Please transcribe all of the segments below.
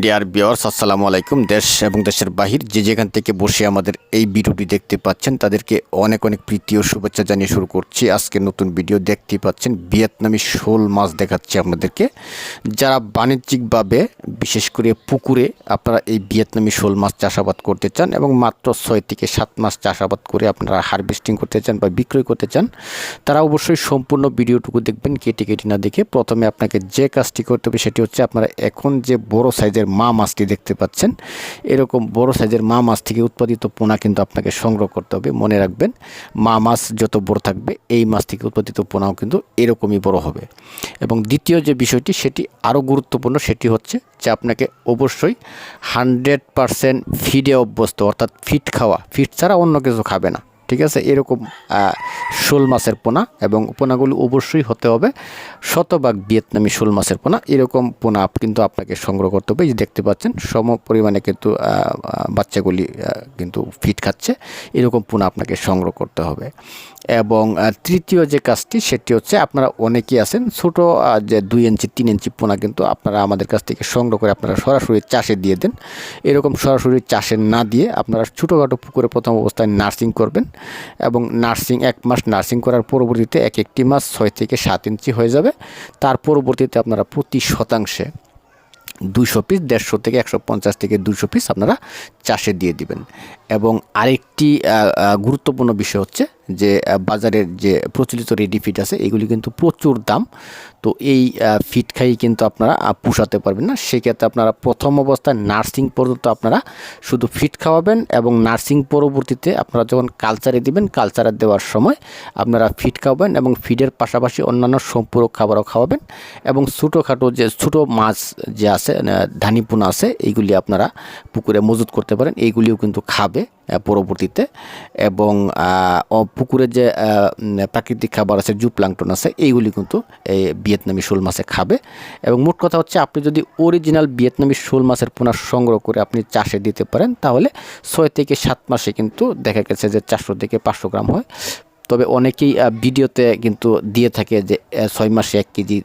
Deer বিয়ার্স আসসালামু আলাইকুম দেশ এবং দেশের বাহির, যে যেখান থেকে বসে আমাদের এই ভিডিওটি দেখতে পাচ্ছেন, তাদেরকে অনেক অনেক প্রীতি ও শুভেচ্ছা জানিয়ে শুরু করছি। আজকে নতুন ভিডিও দেখতে পাচ্ছেন, ভিয়েতনামি শোল মাছ দেখাচ্ছি আপনাদেরকে। যারা বাণিজ্যিকভাবে, বিশেষ করে পুকুরে, আপনারা এই ভিয়েতনামি শোল মাছ চাষাবাদ করতে চান এবং মাত্র ছয় থেকে সাত মাস চাষাবাদ করে আপনারা হারভেস্টিং করতে চান বা বিক্রয় করতে চান, তারা অবশ্যই সম্পূর্ণ ভিডিওটুকু দেখবেন, কেটে কেটে না দেখে। প্রথমে আপনাকে যে কাজটি করতে হবে, সেটি হচ্ছে আপনারা এখন যে বড় সাইজের মা মাছটি দেখতে পাচ্ছেন। এরকম বড় সাইজের মা মাছ থেকে উৎপাদিত পোনা কিন্তু আপনাকে সংগ্রহ করতে হবে। মনে রাখবেন, মা মাছ যত বড় থাকবে, এই মাছ থেকে উৎপাদিত পোনাও কিন্তু এরকমই বড় হবে। এবং দ্বিতীয় যে বিষয়টি, সেটি আরও গুরুত্বপূর্ণ, সেটি হচ্ছে যে আপনাকে অবশ্যই হানড্রেড পারসেন্ট ফিডে অভ্যস্ত, অর্থাৎ ফিট খাওয়া। ফিট ছাড়া অন্য কিছু খাবে না। ঠিক আছে? এরকম শোল মাছের পোনা এবং পোনাগুলো অবশ্যই হতে হবে শতভাগ ভিয়েতনামি শোল মাছের পোনা। এরকম পোনা কিন্তু আপনাকে সংগ্রহ করতে হবে। দেখতে পাচ্ছেন, সম পরিমাণে কিন্তু বাচ্চাগুলি কিন্তু ফিট খাচ্ছে। এরকম পোনা আপনাকে সংগ্রহ করতে হবে। এবং তৃতীয় যে কাজটি, সেটি হচ্ছে আপনারা অনেকেই আছেন, ছোট যে দুই ইঞ্চি, তিন ইঞ্চি পোনা কিন্তু আপনারা আমাদের কাছ থেকে সংগ্রহ করে আপনারা সরাসরি চাষে দিয়ে দেন। এরকম সরাসরি চাষে না দিয়ে আপনারা ছোটোখাটো পুকুরে প্রথম অবস্থায় নার্সিং করবেন। এবং নার্সিং, এক মাস নার্সিং করার পরবর্তীতে এক একটি মাস ছয় থেকে সাত ইঞ্চি হয়ে যাবে। তার পরবর্তীতে আপনারা প্রতি শতাংশে দুশো পিস দেড়শো থেকে একশো পঞ্চাশ থেকে দুশো পিস আপনারা চাষে দিয়ে দিবেন। এবং আরেকটি গুরুত্বপূর্ণ বিষয় হচ্ছে যে বাজারের যে প্রচলিত রেডি ফিট আছে, এগুলি কিন্তু প্রচুর দাম। তো এই ফিট খাই কিন্তু আপনারা পুষাতে পারবেন না। সেক্ষেত্রে আপনারা প্রথম অবস্থায় নার্সিং পর্যন্ত আপনারা শুধু ফিট খাওয়াবেন এবং নার্সিং পরবর্তীতে আপনারা যখন কালচারে দিবেন কালচারে দেওয়ার সময় আপনারা ফিট খাওয়াবেন এবং ফিডের পাশাপাশি অন্যান্য সম্পূরক খাবারও খাওয়াবেন এবং ছোটোখাটো যে, ছোটো মাছ যে আছে ধানিপোনা আছে এইগুলি আপনারা পুকুরে মজুত করতে পারেন, এইগুলিও কিন্তু খাবে পরবর্তীতে। এবং পুকুরে যে প্রাকৃতিক খাবার আছে, জু প্লাংটন আছে, এইগুলি কিন্তু এই ভিয়েতনামি শোল মাছে খাবে। এবং মোট কথা হচ্ছে, আপনি যদি অরিজিনাল ভিয়েতনামি শোল মাছের পোনা সংগ্রহ করে আপনি চাষে দিতে পারেন, তাহলে ছয় থেকে সাত মাসে কিন্তু দেখা গেছে যে চারশো থেকে পাঁচশো গ্রাম হয়। তবে অনেকেই ভিডিওতে কিন্তু দিয়ে থাকে যে ছয় মাসে এক কেজি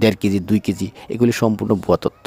দেড় কেজি, দুই কেজি, এগুলি সম্পূর্ণ ভুয়া তথ্য।